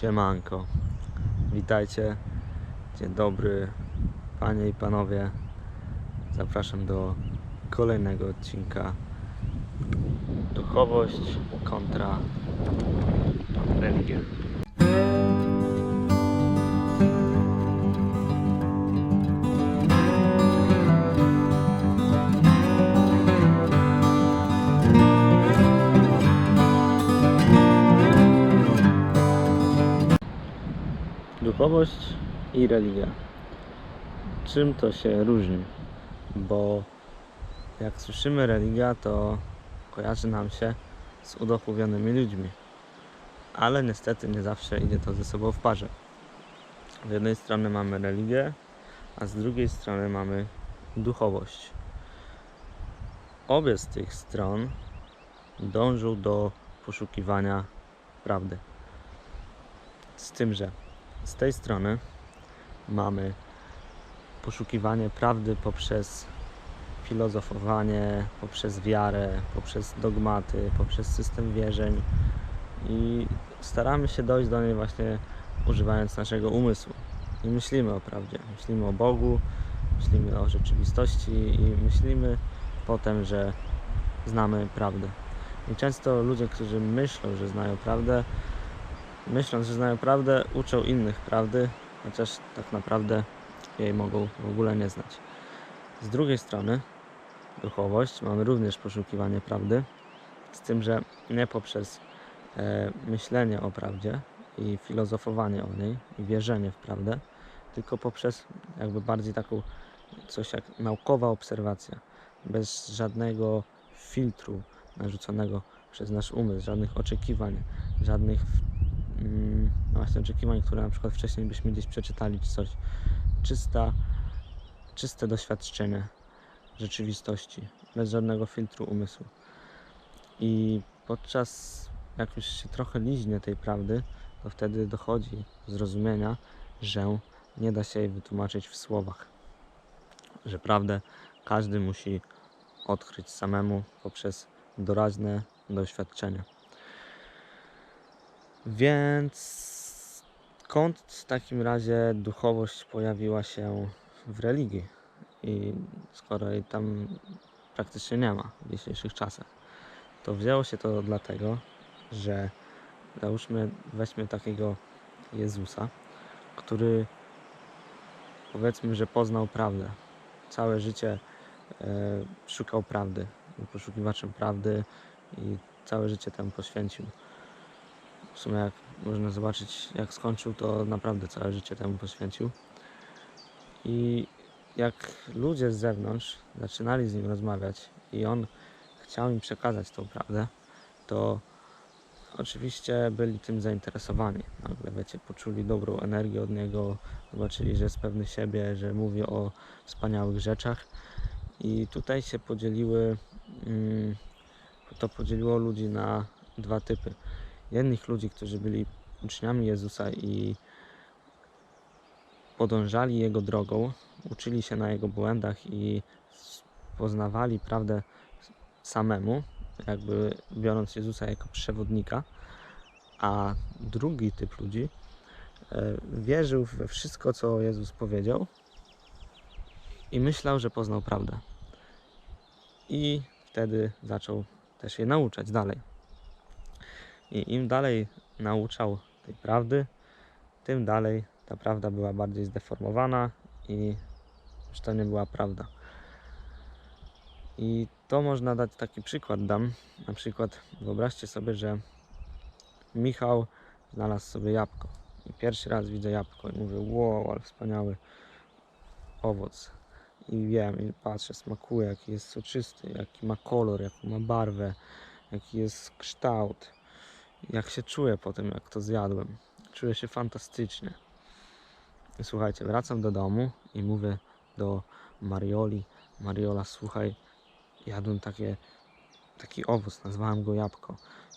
Siemanko. Witajcie. Dzień dobry, panie i panowie. Zapraszam do kolejnego odcinka. Duchowość kontra religia. Duchowość i religia. Czym to się różni? Bo jak słyszymy religia, to kojarzy nam się z uduchowionymi ludźmi. Ale niestety nie zawsze idzie to ze sobą w parze. Z jednej strony mamy religię, a z drugiej strony mamy duchowość. Obie z tych stron dążą do poszukiwania prawdy. Z tym, że z tej strony mamy poszukiwanie prawdy poprzez filozofowanie, poprzez wiarę, poprzez dogmaty, poprzez system wierzeń i staramy się dojść do niej właśnie używając naszego umysłu. I myślimy o prawdzie, myślimy o Bogu, myślimy o rzeczywistości i myślimy potem, że znamy prawdę. I często ludzie, którzy myślą, że znają prawdę, myśląc, że znają prawdę, uczą innych prawdy, chociaż tak naprawdę jej mogą w ogóle nie znać. Z drugiej strony, duchowość, mamy również poszukiwanie prawdy, z tym, że nie poprzez e, myślenie o prawdzie i filozofowanie o niej i wierzenie w prawdę, tylko poprzez jakby bardziej taką coś jak naukowa obserwacja, bez żadnego filtru narzuconego przez nasz umysł, żadnych oczekiwań, żadnych właśnie oczekiwań, które na przykład wcześniej byśmy gdzieś przeczytali czy coś. Czysta, czyste doświadczenie rzeczywistości, bez żadnego filtru umysłu. I podczas, jak już się trochę liźnie tej prawdy, to wtedy dochodzi zrozumienia, że nie da się jej wytłumaczyć w słowach. Że prawdę każdy musi odkryć samemu poprzez doraźne doświadczenie. Więc skąd w takim razie duchowość pojawiła się w religii? I skoro jej tam praktycznie nie ma w dzisiejszych czasach, to wzięło się to dlatego, że załóżmy, weźmy takiego Jezusa, który powiedzmy, że poznał prawdę. Całe życie e, szukał prawdy, był poszukiwaczem prawdy i całe życie temu poświęcił. W sumie jak można zobaczyć jak skończył, to naprawdę całe życie temu poświęcił. I jak ludzie z zewnątrz zaczynali z nim rozmawiać i on chciał im przekazać tą prawdę, to oczywiście byli tym zainteresowani. Nagle, wiecie, poczuli dobrą energię od niego, zobaczyli, że jest pewny siebie, że mówi o wspaniałych rzeczach. I tutaj się podzieliły, mm, to podzieliło ludzi na dwa typy jednych ludzi, którzy byli uczniami Jezusa i podążali Jego drogą, uczyli się na Jego błędach i poznawali prawdę samemu, jakby biorąc Jezusa jako przewodnika, a drugi typ ludzi e, wierzył we wszystko, co Jezus powiedział i myślał, że poznał prawdę. I wtedy zaczął też je nauczać dalej. I im dalej nauczał tej prawdy, tym dalej ta prawda była bardziej zdeformowana i już to nie była prawda. I to można dać taki przykład dam. Na przykład wyobraźcie sobie, że Michał znalazł sobie jabłko. I pierwszy raz widzę jabłko i mówię, wow, ale wspaniały owoc. I wiem, i patrzę, smakuje, jaki jest soczysty, jaki ma kolor, jaką ma barwę, jaki jest kształt jak się czuję po tym, jak to zjadłem. Czuję się fantastycznie. Słuchajcie, wracam do domu i mówię do Marioli. Mariola, słuchaj, jadłem takie, taki owoc, nazwałem go jabłko.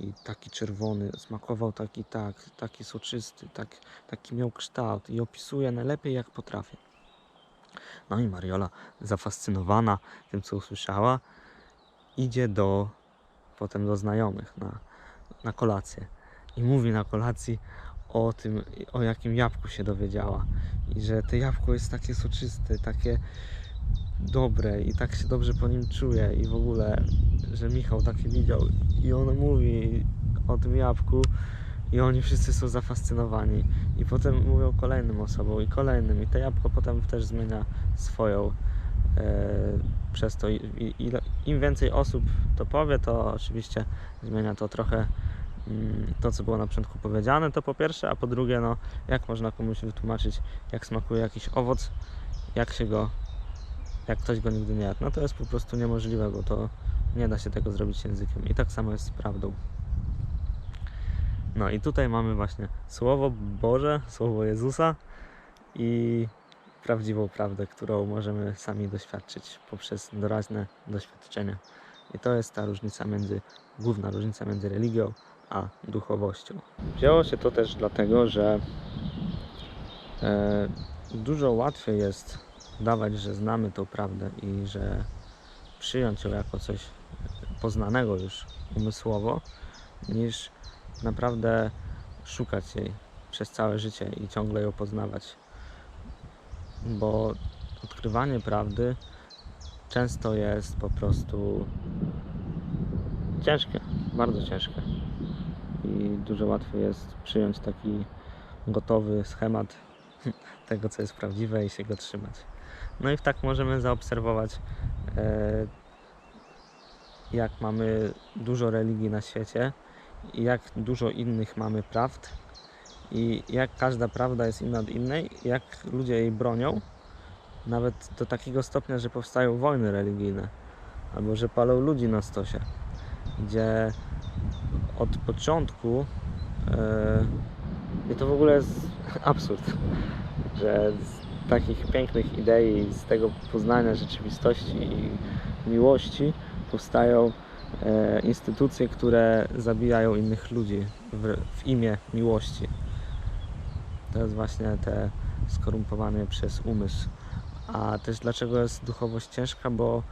I taki czerwony, smakował taki tak, taki soczysty, tak, taki miał kształt i opisuję najlepiej jak potrafię. No i Mariola, zafascynowana tym, co usłyszała, idzie do potem do znajomych na na kolację. I mówi na kolacji, o tym, o jakim jabłku się dowiedziała. I że to jabłko jest takie soczyste, takie dobre i tak się dobrze po nim czuje i w ogóle, że Michał takie widział i on mówi o tym jabłku i oni wszyscy są zafascynowani i potem mówią kolejnym osobom i kolejnym i to jabłko potem też zmienia swoją e, przez to i, i, im więcej osób to powie, to oczywiście zmienia to trochę to, co było na początku powiedziane, to po pierwsze, a po drugie, no, jak można komuś wytłumaczyć, jak smakuje jakiś owoc, jak się go, jak ktoś go nigdy nie jadł. No to jest po prostu niemożliwe, bo to nie da się tego zrobić językiem. I tak samo jest z prawdą. No i tutaj mamy właśnie Słowo Boże, Słowo Jezusa i prawdziwą prawdę, którą możemy sami doświadczyć poprzez doraźne doświadczenia. I to jest ta różnica między, główna różnica między religią a duchowością. Wzięło się to też dlatego, że e, dużo łatwiej jest dawać, że znamy tą prawdę i że przyjąć ją jako coś poznanego już umysłowo, niż naprawdę szukać jej przez całe życie i ciągle ją poznawać. Bo odkrywanie prawdy często jest po prostu ciężkie, bardzo ciężkie. I dużo łatwiej jest przyjąć taki gotowy schemat tego, co jest prawdziwe i się go trzymać. No i tak możemy zaobserwować, e, jak mamy dużo religii na świecie jak dużo innych mamy prawd i jak każda prawda jest inna od innej, jak ludzie jej bronią, nawet do takiego stopnia, że powstają wojny religijne albo że palą ludzi na stosie, gdzie od początku e, i to w ogóle jest absurd, że z takich pięknych idei, z tego poznania rzeczywistości i miłości powstają e, instytucje, które zabijają innych ludzi w, w imię miłości. To jest właśnie te skorumpowanie przez umysł. A też dlaczego jest duchowość ciężka? Bo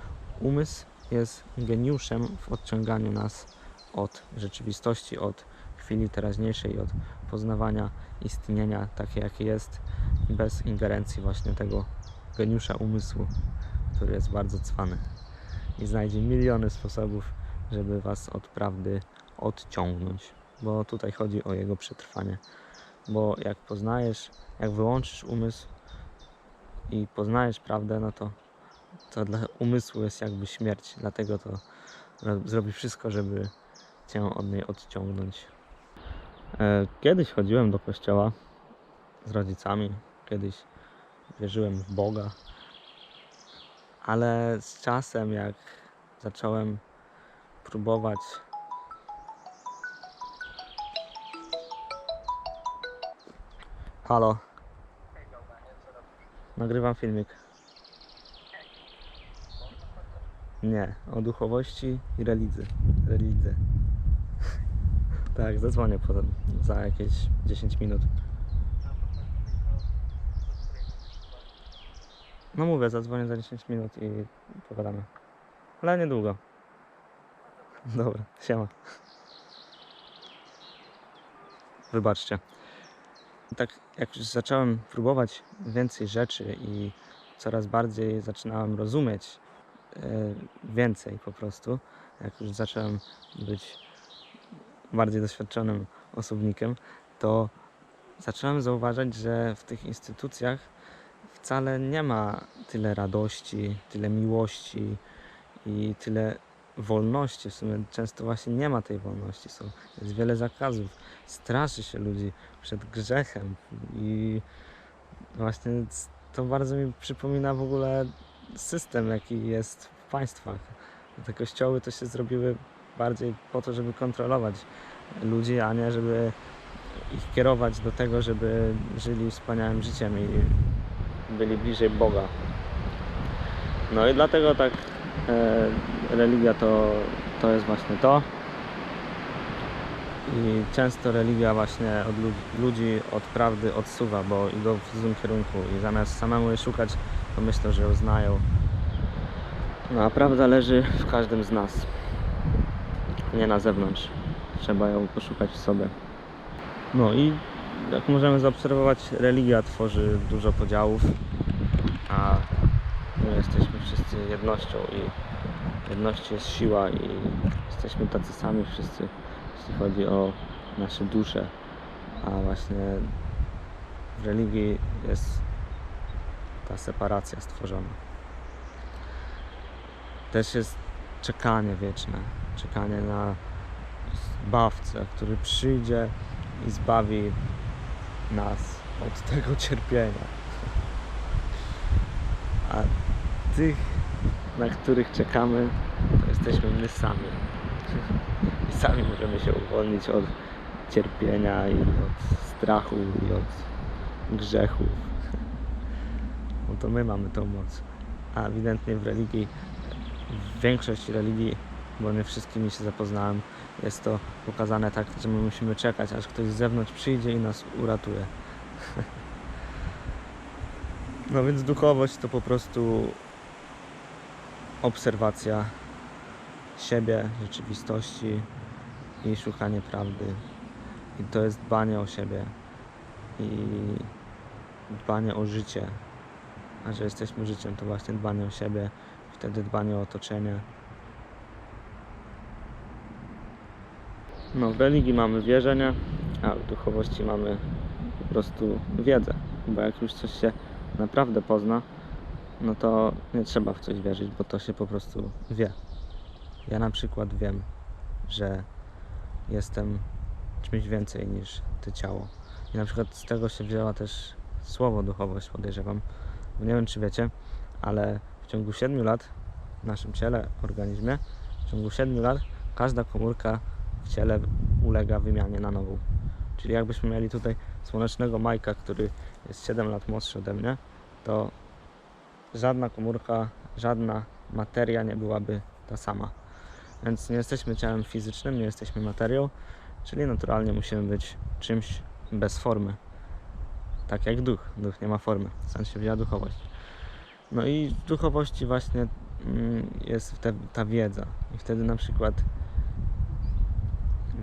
umysł jest geniuszem w odciąganiu nas od rzeczywistości, od chwili teraźniejszej, od poznawania istnienia takie, jakie jest, bez ingerencji właśnie tego geniusza umysłu, który jest bardzo cwany i znajdzie miliony sposobów, żeby was od prawdy odciągnąć, bo tutaj chodzi o jego przetrwanie. Bo jak poznajesz, jak wyłączysz umysł i poznajesz prawdę, no to, to dla umysłu jest jakby śmierć, dlatego to ro- zrobi wszystko, żeby cię od niej odciągnąć. E, Kiedyś chodziłem do kościoła z rodzicami, kiedyś wierzyłem w Boga, ale z czasem, jak zacząłem próbować Halo. Nagrywam filmik. Nie, o duchowości i religii. Religii. Tak, zadzwonię potem za jakieś 10 minut. No mówię, zadzwonię za 10 minut i pogadamy. Ale niedługo. Dobra, siema. Wybaczcie. Tak jak już zacząłem próbować więcej rzeczy i coraz bardziej zaczynałem rozumieć e, więcej po prostu, jak już zacząłem być bardziej doświadczonym osobnikiem, to zacząłem zauważać, że w tych instytucjach wcale nie ma tyle radości, tyle miłości i tyle wolności. W sumie często właśnie nie ma tej wolności. Są, jest wiele zakazów. Straszy się ludzi przed grzechem i właśnie to bardzo mi przypomina w ogóle system, jaki jest w państwach. Te kościoły to się zrobiły bardziej po to, żeby kontrolować ludzi, a nie żeby ich kierować do tego, żeby żyli wspaniałym życiem i byli bliżej Boga. No i dlatego tak e, religia to, to jest właśnie to. I często religia właśnie od ludzi, od prawdy odsuwa, bo idą w złym kierunku i zamiast samemu jej szukać, to myślą, że ją znają. No a prawda leży w każdym z nas, nie na zewnątrz. Trzeba ją poszukać w sobie. No i jak możemy zaobserwować, religia tworzy dużo podziałów, a my jesteśmy wszyscy jednością i jedności jest siła i jesteśmy tacy sami wszyscy, jeśli chodzi o nasze dusze, a właśnie w religii jest ta separacja stworzona. Też jest czekanie wieczne, czekanie na zbawcę, który przyjdzie i zbawi nas od tego cierpienia. A tych, na których czekamy, to jesteśmy my sami. I sami możemy się uwolnić od cierpienia i od strachu i od grzechów. No to my mamy tą moc. A ewidentnie w religii, w większości religii, bo nie wszystkimi się zapoznałem, jest to pokazane tak, że my musimy czekać, aż ktoś z zewnątrz przyjdzie i nas uratuje. No więc duchowość to po prostu obserwacja siebie, rzeczywistości i szukanie prawdy. I to jest dbanie o siebie i dbanie o życie. A że jesteśmy życiem, to właśnie dbanie o siebie, wtedy dbanie o otoczenie. No, w religii mamy wierzenia, a w duchowości mamy po prostu wiedzę. Bo jak już coś się naprawdę pozna, no to nie trzeba w coś wierzyć, bo to się po prostu wie. Ja na przykład wiem, że jestem czymś więcej niż to ciało. I na przykład z tego się wzięła też słowo duchowość, podejrzewam. Bo nie wiem, czy wiecie, ale w ciągu 7 lat w naszym ciele, organizmie, w ciągu 7 lat każda komórka w ciele ulega wymianie na nową. Czyli jakbyśmy mieli tutaj słonecznego Majka, który jest 7 lat młodszy ode mnie, to żadna komórka, żadna materia nie byłaby ta sama. Więc nie jesteśmy ciałem fizycznym, nie jesteśmy materią, czyli naturalnie musimy być czymś bez formy. Tak jak duch. Duch nie ma formy. Stąd się wzięła duchowość. No i w duchowości właśnie mm, jest ta wiedza. I wtedy na przykład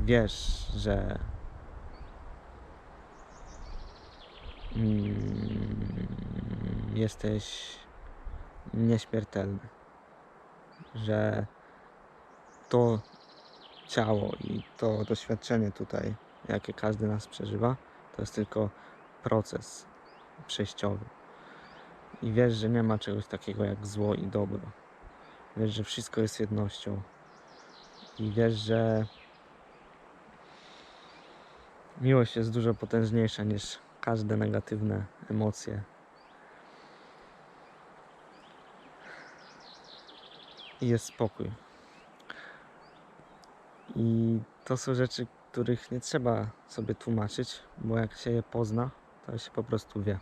wiesz, że mm, jesteś nieśmiertelny. Że to ciało i to doświadczenie tutaj, jakie każdy nas przeżywa, to jest tylko proces przejściowy. I wiesz, że nie ma czegoś takiego jak zło i dobro. Wiesz, że wszystko jest jednością. I wiesz, że miłość jest dużo potężniejsza niż każde negatywne emocje. I jest spokój. I to są rzeczy, których nie trzeba sobie tłumaczyć, bo jak się je pozna, to się po prostu wie.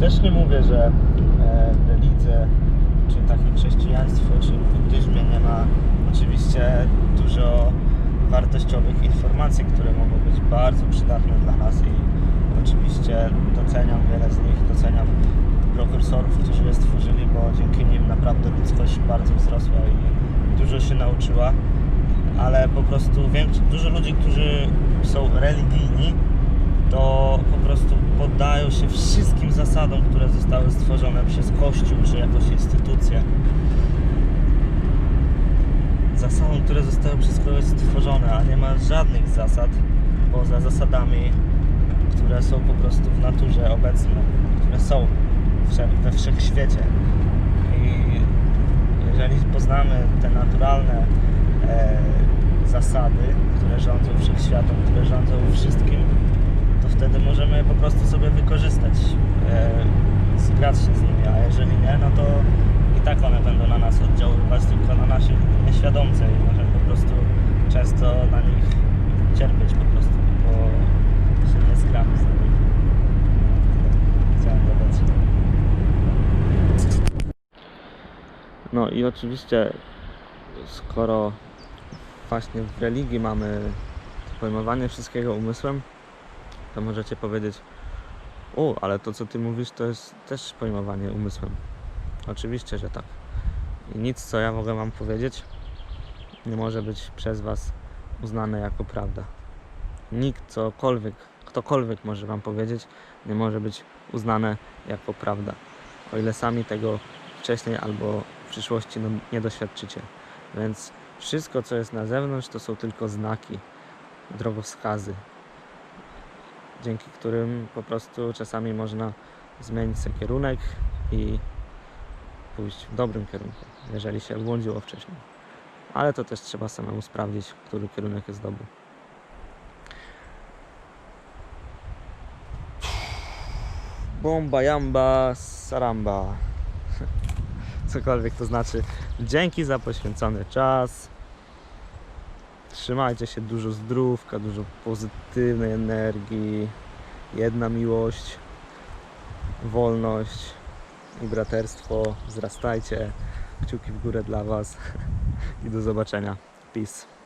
Też nie mówię, że e, czy takim chrześcijaństwie, czy buddyzmie nie ma oczywiście dużo wartościowych informacji, które mogą być bardzo przydatne dla nas i oczywiście doceniam wiele z nich, doceniam prekursorów, którzy je stworzyli, bo dzięki nim naprawdę ludzkość bardzo wzrosła i dużo się nauczyła, ale po prostu większo- dużo ludzi, którzy są religijni, to po prostu poddają się wszystkim zasadom, które zostały stworzone przez Kościół czy jakąś instytucję. Zasadom, które zostały przez kogoś stworzone, a nie ma żadnych zasad poza zasadami, które są po prostu w naturze obecne, które są we wszechświecie. I jeżeli poznamy te naturalne e, zasady, które rządzą wszechświatem, które rządzą wszystkim, wtedy możemy po prostu sobie wykorzystać, e, się z nimi, a jeżeli nie, no to i tak one będą na nas oddziaływać, tylko na naszej nieświadomce i możemy po prostu często na nich cierpieć po prostu, bo się nie zgramy z nimi. Chciałem dodać. No i oczywiście, skoro właśnie w religii mamy pojmowanie wszystkiego umysłem, to możecie powiedzieć, o, ale to co ty mówisz, to jest też pojmowanie umysłem. Oczywiście, że tak. I nic, co ja mogę wam powiedzieć, nie może być przez Was uznane jako prawda. Nikt, cokolwiek, ktokolwiek może Wam powiedzieć, nie może być uznane jako prawda. O ile sami tego wcześniej albo w przyszłości no, nie doświadczycie. Więc wszystko, co jest na zewnątrz, to są tylko znaki, drogowskazy, dzięki którym po prostu czasami można zmienić sobie kierunek i pójść w dobrym kierunku, jeżeli się błądziło wcześniej. Ale to też trzeba samemu sprawdzić, który kierunek jest dobry. Bomba, jamba, saramba. Cokolwiek to znaczy. Dzięki za poświęcony czas. Trzymajcie się, dużo zdrówka, dużo pozytywnej energii, jedna miłość, wolność i braterstwo. Wzrastajcie. Kciuki w górę dla Was i do zobaczenia. Peace.